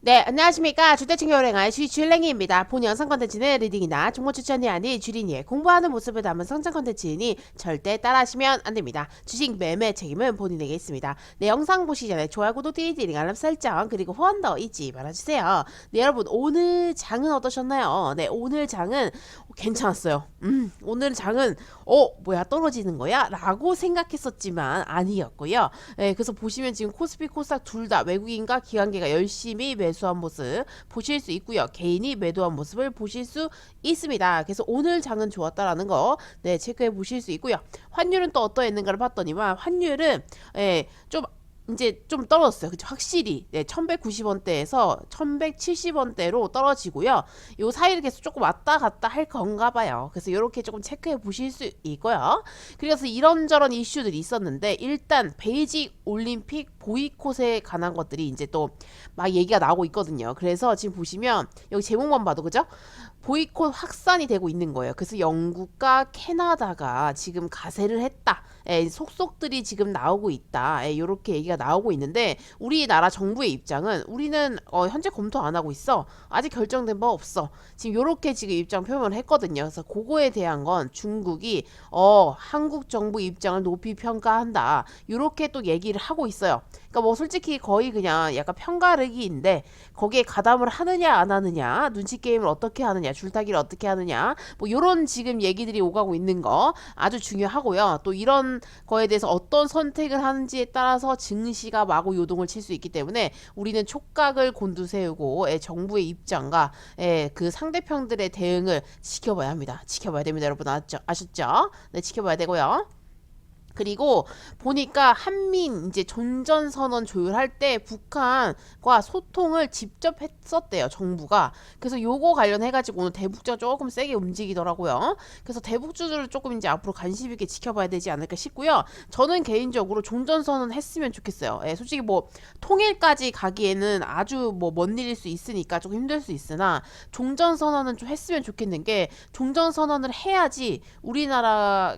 네, 안녕하십니까. 주대층 여행할 주줄랭이입니다. 본 영상 컨텐츠는 리딩이나 정보 추천이 아닌 주린이의 공부하는 모습을 담은 성장 컨텐츠이니 절대 따라하시면 안 됩니다. 주식 매매 책임은 본인에게 있습니다. 네, 영상 보시기 전에 좋아요, 구독, 띠리띠링, 알람 설정, 그리고 후원 더 잊지 말아주세요. 네, 여러분, 오늘 장은 어떠셨나요? 네, 오늘 장은 괜찮았어요. 음, 오늘 장은, 어, 뭐야, 떨어지는 거야? 라고 생각했었지만 아니었고요. 네, 그래서 보시면 지금 코스피, 코스닥 둘 다 외국인과 기관계가 열심히 매수 한 모습 보실 수 있고요. 개인이 매도한 모습을 보실 수 있습니다. 그래서 오늘 장은 좋았다라는 거, 네, 체크해 보실 수 있고요. 환율은 또 어떠했는가를 봤더니만 환율은, 예, 좀 이제 좀 떨어졌어요. 그쵸? 확실히. 네, 1190원대에서 1170원대로 떨어지고요. 요 사이를 계속 조금 왔다 갔다 할 건가 봐요. 그래서 이렇게 조금 체크해 보실 수 있고요. 그래서 이런저런 이슈들이 있었는데 일단 베이직 올림픽 보이콧에 관한 것들이 이제 또 막 얘기가 나오고 있거든요. 그래서 지금 보시면 여기 제목만 봐도 그죠? 보이콧 확산이 되고 있는 거예요. 그래서 영국과 캐나다가 지금 가세를 했다. 예, 속속들이 지금 나오고 있다. 예, 이렇게 얘기가 나오고 있는데 우리나라 정부의 입장은 우리는 어, 현재 검토 안 하고 있어. 아직 결정된 바 없어. 지금 이렇게 지금 입장 표명을 했거든요. 그래서 그거에 대한 건 중국이 어, 한국 정부 입장을 높이 평가한다. 이렇게 또 얘기를 하고 있어요. 그러니까 뭐 솔직히 거의 그냥 약간 편가르기인데 거기에 가담을 하느냐 안 하느냐, 눈치 게임을 어떻게 하느냐, 줄타기를 어떻게 하느냐, 뭐 이런 지금 얘기들이 오가고 있는 거 아주 중요하고요. 또 이런 거에 대해서 어떤 선택을 하는지에 따라서 증시가 마구 요동을 칠 수 있기 때문에 우리는 촉각을 곤두세우고 예, 정부의 입장과 예, 그 상대편들의 대응을 지켜봐야 합니다. 지켜봐야 됩니다, 여러분 아셨죠? 아셨죠? 네, 지켜봐야 되고요. 그리고 보니까 한민 이제 종전 선언 조율할 때 북한과 소통을 직접 했었대요 정부가. 그래서 요거 관련해 가지고 오늘 대북주가 조금 세게 움직이더라고요. 그래서 대북주들을 조금 이제 앞으로 관심 있게 지켜봐야 되지 않을까 싶고요. 저는 개인적으로 종전 선언 했으면 좋겠어요. 예, 솔직히 뭐 통일까지 가기에는 아주 뭐 먼 일일 수 있으니까 조금 힘들 수 있으나 종전 선언은 좀 했으면 좋겠는 게 종전 선언을 해야지 우리나라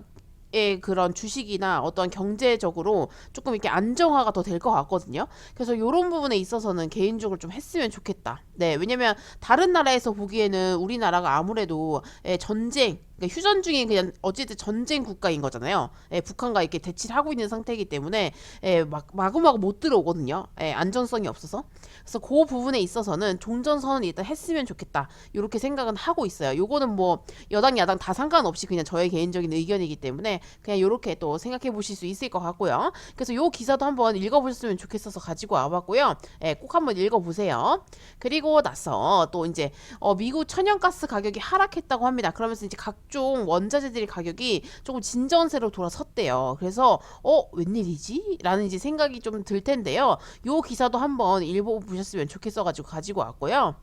의 그런 주식이나 어떤 경제적으로 조금 이렇게 안정화가 더 될 것 같거든요. 그래서 이런 부분에 있어서는 개인적으로 좀 했으면 좋겠다. 네, 왜냐면 다른 나라에서 보기에는 우리나라가 아무래도 예, 전쟁 그러니까 휴전 중에 그냥 어쨌든 전쟁 국가인 거잖아요. 예, 북한과 이렇게 대치를 하고 있는 상태이기 때문에 예, 막 마구마구 못 들어오거든요. 예, 안전성이 없어서. 그래서 그 부분에 있어서는 종전 선언 일단 했으면 좋겠다. 이렇게 생각은 하고 있어요. 요거는 뭐 여당 야당 다 상관없이 그냥 저의 개인적인 의견이기 때문에 그냥 이렇게 또 생각해 보실 수 있을 것 같고요. 그래서 요 기사도 한번 읽어보셨으면 좋겠어서 가지고 와봤고요. 예, 꼭 한번 읽어보세요. 그리고 나서 또 이제 어, 미국 천연가스 가격이 하락했다고 합니다. 그러면서 이제 각종 원자재들의 가격이 조금 진전세로 돌아섰대요. 그래서 어 웬일이지? 라는 이제 생각이 좀 들 텐데요. 요 기사도 한번 읽어보셨으면 좋겠어가지고 가지고 왔고요.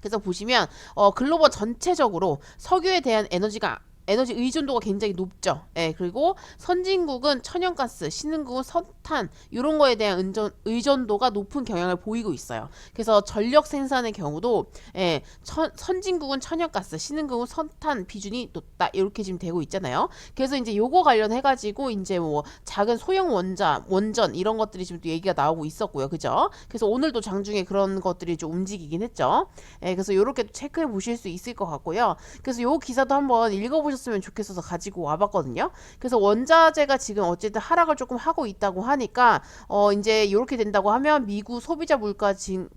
그래서 보시면 어, 글로벌 전체적으로 석유에 대한 에너지가 에너지 의존도가 굉장히 높죠. 예, 그리고 선진국은 천연가스, 신흥국은 석탄 이런 거에 대한 의존, 의존도가 높은 경향을 보이고 있어요. 그래서 전력 생산의 경우도 예, 천, 선진국은 천연가스, 신흥국은 석탄 비중이 높다 이렇게 지금 되고 있잖아요. 그래서 이제 요거 관련해 가지고 이제 뭐 작은 소형 원자, 원전 이런 것들이 지금 또 얘기가 나오고 있었고요. 그죠? 그래서 오늘도 장중에 그런 것들이 좀 움직이긴 했죠. 예, 그래서 요렇게 체크해 보실 수 있을 것 같고요. 그래서 요 기사도 한번 읽어 보셨 하셨으면 좋겠어서 가지고 와봤거든요. 그래서 원자재가 지금 어쨌든 하락을 조금 하고 있다고 하니까 어 이제 이렇게 된다고 하면 미국 소비자 물가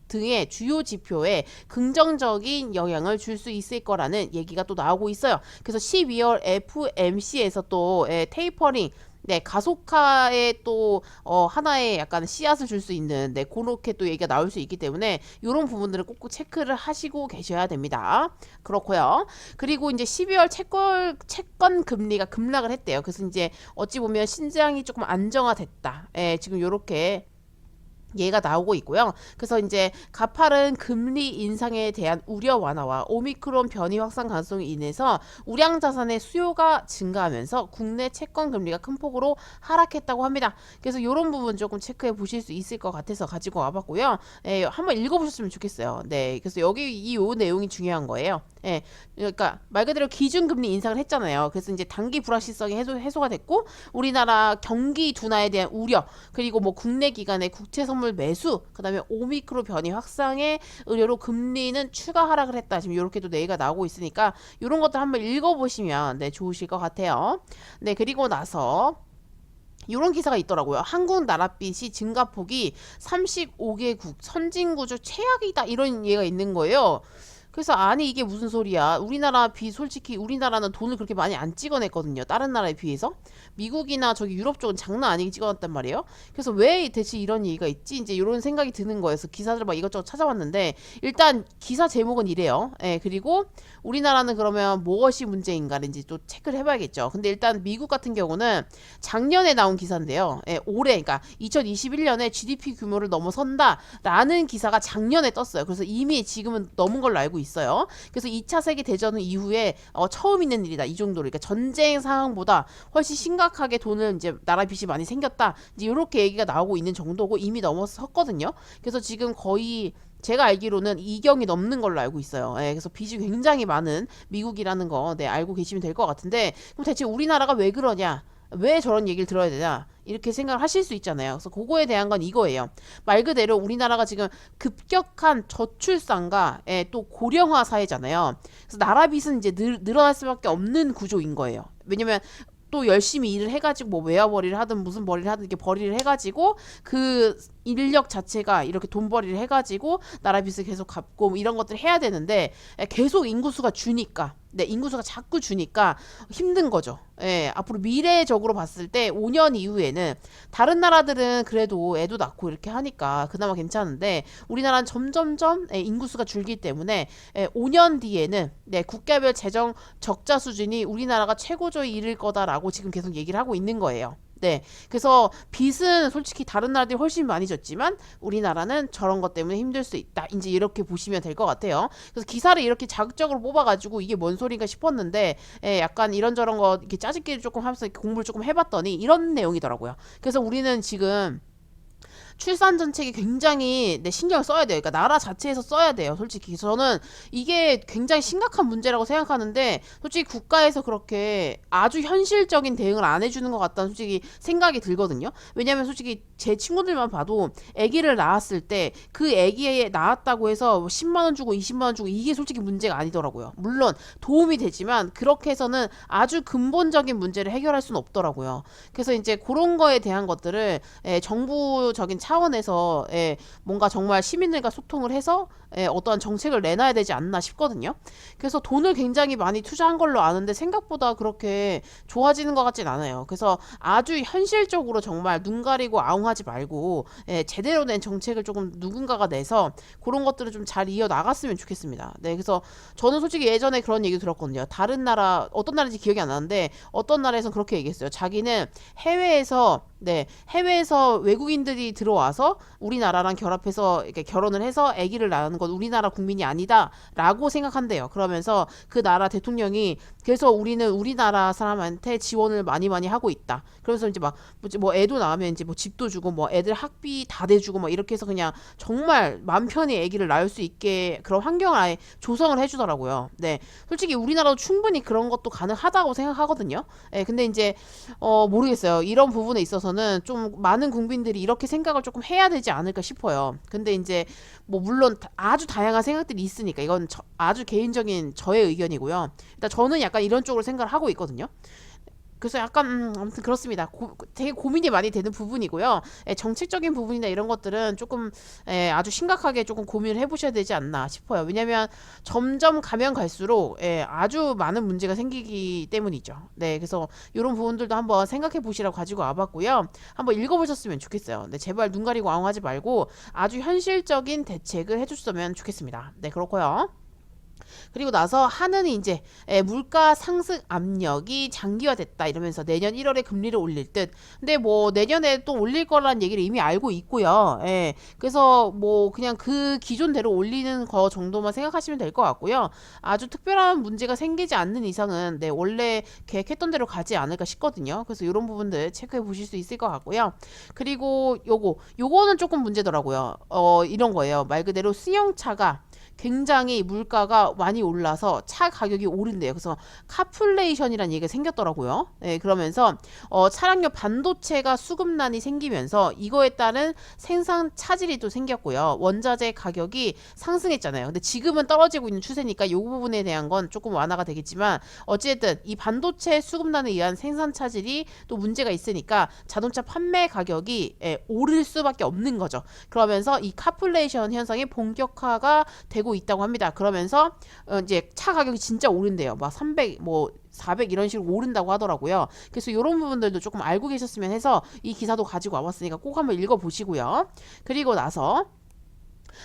등의 주요 지표에 긍정적인 영향을 줄 수 있을 거라는 얘기가 또 나오고 있어요. 그래서 12월 FMC에서 또 예, 테이퍼링 네, 가속화에 또 어, 하나의 약간 씨앗을 줄 수 있는 네, 그렇게 또 얘기가 나올 수 있기 때문에 이런 부분들을 꼭꼭 체크를 하시고 계셔야 됩니다. 그렇고요. 그리고 이제 12월 채권 채권 금리가 급락을 했대요. 그래서 이제 어찌 보면 신장이 조금 안정화됐다. 예, 지금 요렇게 얘가 나오고 있고요. 그래서 이제 가파른 금리 인상에 대한 우려 완화와 오미크론 변이 확산 가능성이 인해서 우량 자산의 수요가 증가하면서 국내 채권 금리가 큰 폭으로 하락했다고 합니다. 그래서 이런 부분 조금 체크해 보실 수 있을 것 같아서 가지고 와봤고요. 예, 한번 읽어보셨으면 좋겠어요. 네, 그래서 여기 이 요 내용이 중요한 거예요. 예, 그러니까 말 그대로 기준금리 인상을 했잖아요. 그래서 이제 단기 불확실성이 해소, 해소가 됐고 우리나라 경기 둔화에 대한 우려 그리고 뭐 국내 기관의 국채 선물 매수 그다음에 오미크로 변이 확산의 의료로 금리는 추가 하락을 했다. 지금 이렇게도 내가 나오고 있으니까 이런 것들 한번 읽어보시면 네 좋으실 것 같아요. 네 그리고 나서 이런 기사가 있더라고요. 한국 나랏빚이 증가폭이 35개국 선진구조 최악이다 이런 예가 있는 거예요. 그래서 아니 이게 무슨 소리야? 우리나라 비 솔직히 우리나라는 돈을 그렇게 많이 안 찍어냈거든요. 다른 나라에 비해서 미국이나 저기 유럽 쪽은 장난 아니게 찍어놨단 말이에요. 그래서 왜 대체 이런 얘기가 있지? 이제 이런 생각이 드는 거예요. 그래서 기사들 막 이것저것 찾아봤는데 일단 기사 제목은 이래요. 예 그리고 우리나라는 그러면 무엇이 문제인가를 이제 또 체크를 해봐야겠죠. 근데 일단 미국 같은 경우는 작년에 나온 기사인데요. 예, 올해 그러니까 2021년에 GDP 규모를 넘어선다라는 기사가 작년에 떴어요. 그래서 이미 지금은 넘은 걸로 알고 있어요. 그래서 2차 세계 대전 이후에 어, 처음 있는 일이다. 이 정도로 그러니까 전쟁 상황보다 훨씬 심각하게 돈을 이제 나라 빚이 많이 생겼다. 이제 이렇게 얘기가 나오고 있는 정도고 이미 넘어섰거든요. 그래서 지금 거의 제가 알기로는 이경이 넘는 걸로 알고 있어요. 예, 그래서 빚이 굉장히 많은 미국이라는 거, 네, 알고 계시면 될 것 같은데, 그럼 대체 우리나라가 왜 그러냐? 왜 저런 얘기를 들어야 되냐? 이렇게 생각을 하실 수 있잖아요. 그래서 그거에 대한 건 이거예요. 말 그대로 우리나라가 지금 급격한 저출산과 예, 또 고령화 사회잖아요. 그래서 나라 빚은 이제 늘, 늘어날 수밖에 없는 구조인 거예요. 왜냐면 또 열심히 일을 해가지고 뭐 외화벌이를 하든 무슨 벌이를 하든 이렇게 벌이를 해가지고 그 인력 자체가 이렇게 돈벌이를 해가지고 나라 빚을 계속 갚고 뭐 이런 것들을 해야 되는데 예, 계속 인구수가 주니까 네, 인구수가 자꾸 주니까 힘든 거죠. 예, 앞으로 미래적으로 봤을 때 5년 이후에는 다른 나라들은 그래도 애도 낳고 이렇게 하니까 그나마 괜찮은데 우리나라는 점점점 예, 인구수가 줄기 때문에 예, 5년 뒤에는 네, 국가별 재정 적자 수준이 우리나라가 최고조에 이를 거다라고 지금 계속 얘기를 하고 있는 거예요. 네. 그래서 빚은 솔직히 다른 나라들이 훨씬 많이 졌지만 우리나라는 저런 것 때문에 힘들 수 있다. 이제 이렇게 보시면 될 것 같아요. 그래서 기사를 이렇게 자극적으로 뽑아가지고 이게 뭔 소리인가 싶었는데 예, 약간 이런저런 거 이렇게 짜집기를 조금 하면서 공부를 조금 해봤더니 이런 내용이더라고요. 그래서 우리는 지금 출산 정책이 굉장히 네, 신경을 써야 돼요. 그러니까 나라 자체에서 써야 돼요. 솔직히 저는 이게 굉장히 심각한 문제라고 생각하는데 솔직히 국가에서 그렇게 아주 현실적인 대응을 안 해주는 것 같다는 솔직히 생각이 들거든요. 왜냐하면 솔직히 제 친구들만 봐도 아기를 낳았을 때 그 아기에 낳았다고 해서 10만 원 주고 20만 원 주고 이게 솔직히 문제가 아니더라고요. 물론 도움이 되지만 그렇게 해서는 아주 근본적인 문제를 해결할 수는 없더라고요. 그래서 이제 그런 거에 대한 것들을 예, 정부적인 차원에서 예, 뭔가 정말 시민들과 소통을 해서 예, 어떠한 정책을 내놔야 되지 않나 싶거든요. 그래서 돈을 굉장히 많이 투자한 걸로 아는데 생각보다 그렇게 좋아지는 것 같진 않아요. 그래서 아주 현실적으로 정말 눈 가리고 아웅하지 말고 예, 제대로 된 정책을 조금 누군가가 내서 그런 것들을 좀 잘 이어 나갔으면 좋겠습니다. 네, 그래서 저는 솔직히 예전에 그런 얘기 들었거든요. 다른 나라 어떤 나라인지 기억이 안 나는데 어떤 나라에서 그렇게 얘기했어요. 자기는 해외에서 네, 해외에서 외국인들이 들어와서 우리나라랑 결합해서 이렇게 결혼을 해서 아기를 낳는 건 우리나라 국민이 아니다라고 생각한대요. 그러면서 그 나라 대통령이 그래서 우리는 우리나라 사람한테 지원을 많이 많이 하고 있다. 그래서 이제 막 뭐지 뭐 애도 낳으면 이제 뭐 집도 주고 뭐 애들 학비 다 대주고 뭐 이렇게 해서 그냥 정말 맘 편히 아기를 낳을 수 있게 그런 환경을 아예 조성을 해주더라고요. 네, 솔직히 우리나라도 충분히 그런 것도 가능하다고 생각하거든요. 네, 근데 이제 어 모르겠어요. 이런 부분에 있어서 는 좀 많은 국민들이 이렇게 생각을 조금 해야 되지 않을까 싶어요. 근데 이제 뭐 물론 다- 아주 다양한 생각들이 있으니까 이건 저- 아주 개인적인 저의 의견이고요. 일단 저는 약간 이런 쪽으로 생각을 하고 있거든요. 그래서 약간 음, 아무튼 그렇습니다. 고, 되게 고민이 많이 되는 부분이고요. 예, 정책적인 부분이나 이런 것들은 조금 예, 아주 심각하게 조금 고민을 해보셔야 되지 않나 싶어요. 왜냐하면 점점 가면 갈수록 예, 아주 많은 문제가 생기기 때문이죠. 네, 그래서 이런 부분들도 한번 생각해 보시라고 가지고 와봤고요. 한번 읽어보셨으면 좋겠어요. 네, 제발 눈 가리고 아웅하지 말고 아주 현실적인 대책을 해주셨으면 좋겠습니다. 네, 그렇고요. 그리고 나서 하느니 이제 에, 물가 상승 압력이 장기화됐다 이러면서 내년 1월에 금리를 올릴 듯. 근데 뭐 내년에 또 올릴 거란 얘기를 이미 알고 있고요. 예. 그래서 뭐 그냥 그 기존대로 올리는 거 정도만 생각하시면 될 것 같고요. 아주 특별한 문제가 생기지 않는 이상은 네, 원래 계획했던 대로 가지 않을까 싶거든요. 그래서 이런 부분들 체크해 보실 수 있을 것 같고요. 그리고 요거 요거는 조금 문제더라고요. 어 이런 거예요. 말 그대로 승용차가 굉장히 물가가 많이 올라서 차 가격이 오른대요. 그래서 카플레이션이라는 얘기가 생겼더라고요. 네, 그러면서 어, 차량용 반도체가 수급난이 생기면서 이거에 따른 생산 차질이 또 생겼고요. 원자재 가격이 상승했잖아요. 근데 지금은 떨어지고 있는 추세니까 이 부분에 대한 건 조금 완화가 되겠지만 어쨌든 이 반도체 수급난에 의한 생산 차질이 또 문제가 있으니까 자동차 판매 가격이 예, 오를 수밖에 없는 거죠. 그러면서 이 카플레이션 현상이 본격화가 되고 있다고 합니다. 그러면서 어, 이제 차 가격이 진짜 오른대요. 막 300, 뭐 400 이런 식으로 오른다고 하더라고요. 그래서 이런 부분들도 조금 알고 계셨으면 해서 이 기사도 가지고 와봤으니까 꼭 한번 읽어보시고요. 그리고 나서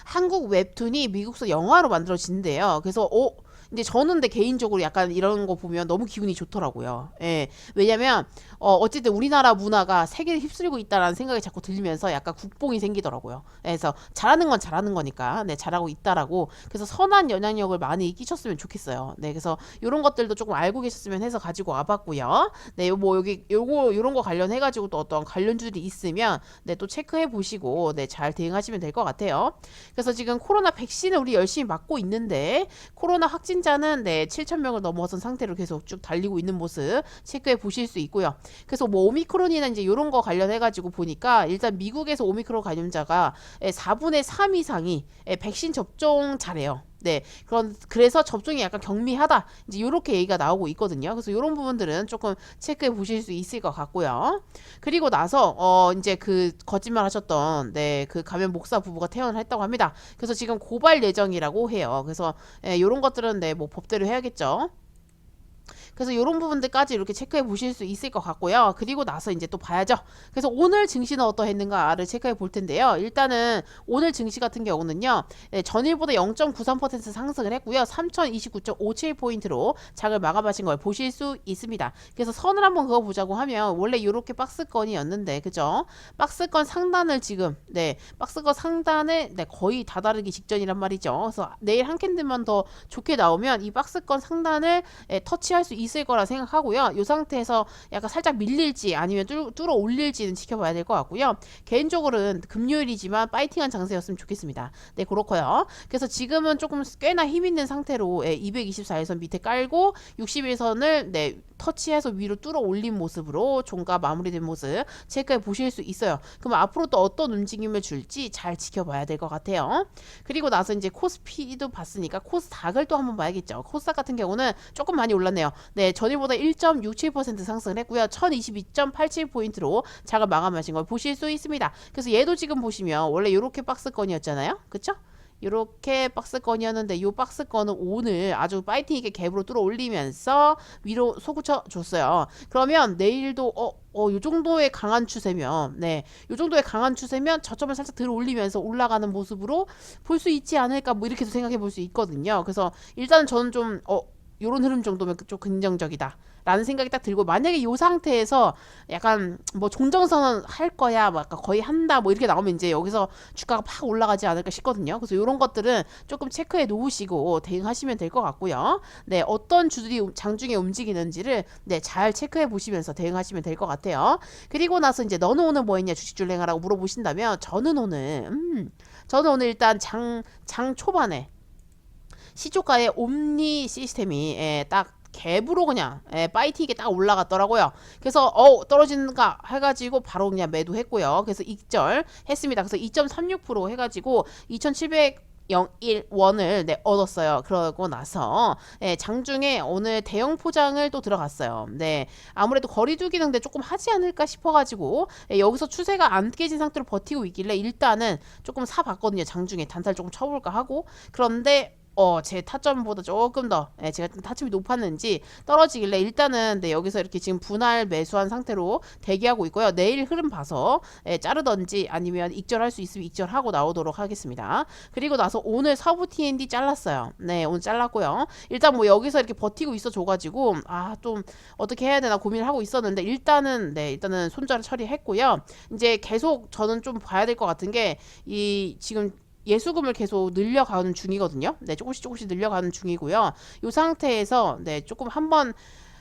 한국 웹툰이 미국서 영화로 만들어진대요. 그래서 어 근데 저는 근데 개인적으로 약간 이런 거 보면 너무 기분이 좋더라고요. 예. 왜냐면 어 어쨌든 우리나라 문화가 세계를 휩쓸고 있다라는 생각이 자꾸 들면서 약간 국뽕이 생기더라고요. 예, 그래서 잘하는 건 잘하는 거니까 네, 잘하고 있다라고 그래서 선한 영향력을 많이 끼쳤으면 좋겠어요. 네. 그래서 이런 것들도 조금 알고 계셨으면 해서 가지고 와 봤고요. 네, 뭐 여기 요거 요런 거 관련해 가지고 또 어떤 관련주들이 있으면 네, 또 체크해 보시고 네, 잘 대응하시면 될 것 같아요. 그래서 지금 코로나 백신을 우리 열심히 맞고 있는데 코로나 확진 자는 네 7천 명을 넘어선 상태로 계속 쭉 달리고 있는 모습 체크해 보실 수 있고요. 그래서 뭐 오미크론이나 이제 이런 거 관련해 가지고 보니까 일단 미국에서 오미크론 감염자가 4분의 3 이상이 예, 백신 접종자래요. 네, 그런 그래서 접종이 약간 경미하다 이제 이렇게 얘기가 나오고 있거든요. 그래서 이런 부분들은 조금 체크해 보실 수 있을 것 같고요. 그리고 나서 어 이제 그 거짓말 하셨던 네그 가면 목사 부부가 퇴원을 했다고 합니다. 그래서 지금 고발 예정이라고 해요. 그래서 예, 이런 것들은 네 뭐 법대로 해야겠죠. 그래서 이런 부분들까지 이렇게 체크해 보실 수 있을 것 같고요. 그리고 나서 이제 또 봐야죠. 그래서 오늘 증시는 어떠했는가를 체크해 볼 텐데요. 일단은 오늘 증시 같은 경우는요. 네, 전일보다 0.93% 상승을 했고요. 3029.57포인트로 장을 마감하신 걸 보실 수 있습니다. 그래서 선을 한번 그어 보자고 하면 원래 이렇게 박스권이었는데 그죠? 박스권 상단을 지금 네 박스권 상단에 네, 거의 다다르기 직전이란 말이죠. 그래서 내일 한 캔들만 더 좋게 나오면 이 박스권 상단을 예, 터치할 수 있을 거라 생각하고요. 이 상태에서 약간 살짝 밀릴지 아니면 뚫, 뚫어 올릴지는 지켜봐야 될 것 같고요. 개인적으로는 금요일이지만 파이팅한 장세였으면 좋겠습니다. 네, 그렇고요. 그래서 지금은 조금 꽤나 힘 있는 상태로 예, 224일선 밑에 깔고 61선을 네, 터치해서 위로 뚫어 올린 모습으로 종가 마무리된 모습 체크해 보실 수 있어요. 그럼 앞으로 또 어떤 움직임을 줄지 잘 지켜봐야 될 것 같아요. 그리고 나서 이제 코스피도 봤으니까 코스닥을 또 한번 봐야겠죠. 코스닥 같은 경우는 조금 많이 올랐네요. 네, 전일보다 1.67% 상승을 했고요. 1022.87포인트로 작을 마감하신 걸 보실 수 있습니다. 그래서 얘도 지금 보시면 원래 이렇게 박스권이었잖아요. 그쵸? 이렇게 박스권이었는데 이 박스권은 오늘 아주 파이팅 있게 갭으로 뚫어 올리면서 위로 솟구쳐 줬어요. 그러면 내일도 어, 어, 요 정도의 강한 추세면, 네, 요 정도의 강한 추세면 저점을 살짝 들어 올리면서 올라가는 모습으로 볼 수 있지 않을까, 뭐 이렇게도 생각해 볼 수 있거든요. 그래서 일단은 저는 좀, 어, 요런 흐름 정도면 좀 긍정적이다. 라는 생각이 딱 들고 만약에 이 상태에서 약간 뭐 종정선언 할 거야 뭐 약간 거의 한다 뭐 이렇게 나오면 이제 여기서 주가가 팍 올라가지 않을까 싶거든요. 그래서 이런 것들은 조금 체크해 놓으시고 대응하시면 될 것 같고요. 네 어떤 주들이 장중에 움직이는지를 네잘 체크해 보시면서 대응하시면 될 것 같아요. 그리고 나서 이제 너는 오늘 뭐 했냐 주식줄 행하라고 물어보신다면 저는 오늘 음 저는 오늘 일단 장 장 초반에 시초가의 옴니 시스템이 예, 딱 갭으로 그냥 예, 파이팅이 딱 올라갔더라고요. 그래서 어 떨어지는가 해가지고 바로 그냥 매도했고요. 그래서 익절 했습니다. 그래서 2.36% 해가지고 2,700 01원을 네, 얻었어요. 그러고 나서 네, 장중에 오늘 대형 포장을 또 들어갔어요. 네, 아무래도 거리두기는 근데 조금 하지 않을까 싶어가지고 네, 여기서 추세가 안 깨진 상태로 버티고 있길래 일단은 조금 사봤거든요. 장중에 단타를 조금 쳐볼까 하고 그런데 어, 제 타점보다 조금 더 예, 제가 좀 타점이 높았는지 떨어지길래 일단은 네, 여기서 이렇게 지금 분할 매수한 상태로 대기하고 있고요. 내일 흐름 봐서 예, 자르던지 아니면 익절할 수 있으면 익절하고 나오도록 하겠습니다. 그리고 나서 오늘 서부 TND 잘랐어요. 네, 오늘 잘랐고요. 일단 뭐 여기서 이렇게 버티고 있어 줘가지고 아 좀 어떻게 해야 되나 고민을 하고 있었는데 일단은 네 일단은 손절을 처리했고요. 이제 계속 저는 좀 봐야 될 것 같은 게 이 지금 예수금을 계속 늘려가는 중이거든요. 네, 조금씩 조금씩 늘려가는 중이고요. 이 상태에서 네 조금 한번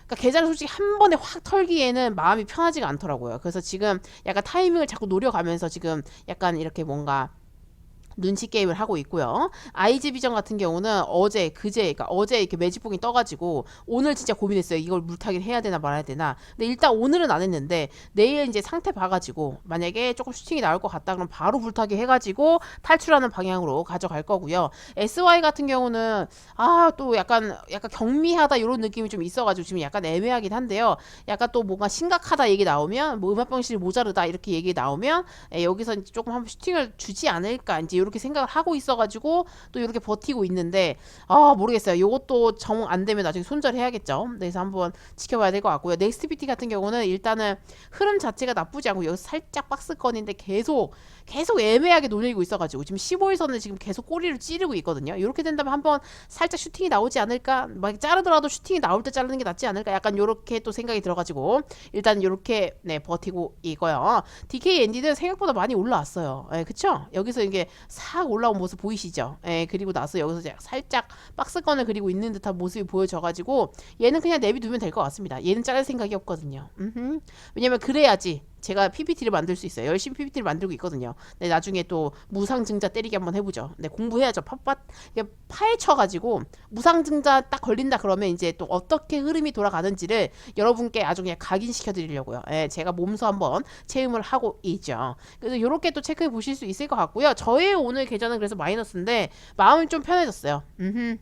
그러니까 계좌를 솔직히 한 번에 확 털기에는 마음이 편하지가 않더라고요. 그래서 지금 약간 타이밍을 자꾸 노려가면서 지금 약간 이렇게 뭔가 눈치 게임을 하고 있고요. 아이즈 비전 같은 경우는 어제, 그제, 그러니까 어제 이렇게 매직봉이 떠가지고 오늘 진짜 고민했어요. 이걸 물타기를 해야 되나 말아야 되나. 근데 일단 오늘은 안 했는데 내일 이제 상태 봐가지고 만약에 조금 슈팅이 나올 것 같다 그럼 바로 물타기 해가지고 탈출하는 방향으로 가져갈 거고요. SY 같은 경우는 아 또 약간 약간 경미하다 이런 느낌이 좀 있어가지고 지금 약간 애매하긴 한데요. 약간 또 뭔가 심각하다 얘기 나오면 뭐 음압병실이 모자르다 이렇게 얘기 나오면 에, 여기서 이제 조금 한번 슈팅을 주지 않을까 이제 이렇게 생각을 하고 있어가지고 또 이렇게 버티고 있는데 아 모르겠어요. 요것도 정 안 되면 나중에 손절해야겠죠. 네, 그래서 한번 지켜봐야 될 것 같고요. 넥스트 BT 같은 경우는 일단은 흐름 자체가 나쁘지 않고 여기서 살짝 박스권인데 계속 계속 애매하게 놀리고 있어가지고 지금 15일선을 지금 계속 꼬리를 찌르고 있거든요. 이렇게 된다면 한번 살짝 슈팅이 나오지 않을까? 막 자르더라도 슈팅이 나올 때 자르는 게 낫지 않을까? 약간 요렇게 또 생각이 들어가지고 일단 요렇게 네 버티고 있고요. DK 엔디는 생각보다 많이 올라왔어요. 예, 그쵸? 여기서 이게 싹 올라온 모습 보이시죠? 예, 그리고 나서 여기서 살짝 박스권을 그리고 있는 듯한 모습이 보여져가지고 얘는 그냥 내비두면 될 것 같습니다. 얘는 자를 생각이 없거든요. 음흠. 왜냐면 그래야지 제가 PPT를 만들 수 있어요. 열심히 PPT를 만들고 있거든요. 네, 나중에 또 무상증자 때리기 한번 해보죠. 네, 공부해야죠. 팟팟 파헤쳐가지고 무상증자 딱 걸린다 그러면 이제 또 어떻게 흐름이 돌아가는지를 여러분께 아주 그냥 각인시켜 드리려고요. 예, 제가 몸소 한번 체험을 하고 있죠. 그래서 이렇게 또 체크해 보실 수 있을 것 같고요. 저의 오늘 계좌는 그래서 마이너스인데 마음이 좀 편해졌어요. 음흠.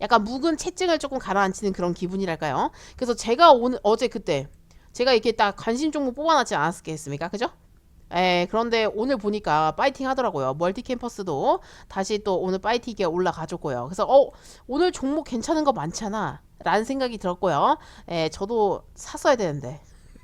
약간 묵은 채증을 조금 가라앉히는 그런 기분이랄까요? 그래서 제가 오늘 어제 그때 제가 이렇게 딱 관심 종목 뽑아놨지 않았겠습니까? 그죠? 에 그런데 오늘 보니까 파이팅 하더라고요. 멀티 캠퍼스도 다시 또 오늘 파이팅에 올라가줬고요. 그래서 어 오늘 종목 괜찮은 거 많잖아. 라는 생각이 들었고요. 에 저도 샀어야 되는데.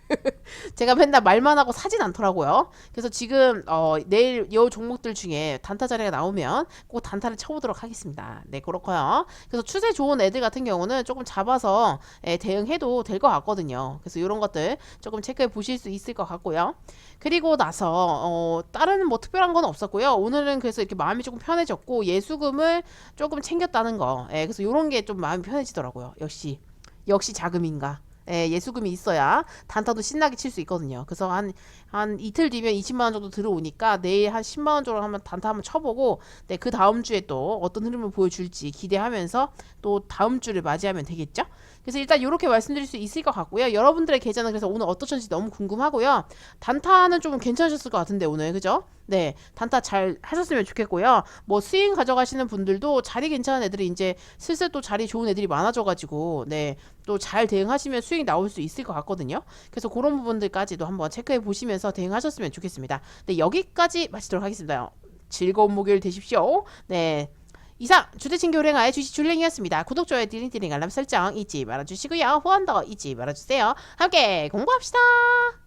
제가 맨날 말만 하고 사진 않더라고요. 그래서 지금 어, 내일 이 종목들 중에 단타 자리가 나오면 꼭 단타를 쳐보도록 하겠습니다. 네 그렇고요. 그래서 추세 좋은 애들 같은 경우는 조금 잡아서 예, 대응해도 될 것 같거든요. 그래서 이런 것들 조금 체크해 보실 수 있을 것 같고요. 그리고 나서 어, 다른 뭐 특별한 건 없었고요. 오늘은 그래서 이렇게 마음이 조금 편해졌고 예수금을 조금 챙겼다는 거. 예, 그래서 이런 게 좀 마음이 편해지더라고요. 역시 역시 자금인가. 예, 예수금이 있어야 단타도 신나게 칠 수 있거든요. 그래서 한, 한 이틀 뒤면 20만 원 정도 들어오니까 내일 한 10만 원 정도 하면 단타 한번 쳐보고 네, 그 다음 주에 또 어떤 흐름을 보여줄지 기대하면서 또 다음 주를 맞이하면 되겠죠? 그래서 일단 이렇게 말씀드릴 수 있을 것 같고요. 여러분들의 계좌는 그래서 오늘 어떠셨는지 너무 궁금하고요. 단타는 좀 괜찮으셨을 것 같은데 오늘 그죠? 네, 단타 잘 하셨으면 좋겠고요. 뭐 스윙 가져가시는 분들도 자리 괜찮은 애들이 이제 슬슬 또 자리 좋은 애들이 많아져가지고 네, 또 잘 대응하시면 수익 나올 수 있을 것 같거든요. 그래서 그런 부분들까지도 한번 체크해 보시면서 대응하셨으면 좋겠습니다. 네, 여기까지 마치도록 하겠습니다. 즐거운 목요일 되십시오. 네. 이상 주대친교 랭아의 주식 줄랭이었습니다. 구독, 좋아요, 띠링띠링 알람 설정 잊지 말아주시고요. 후원도 잊지 말아주세요. 함께 공부합시다.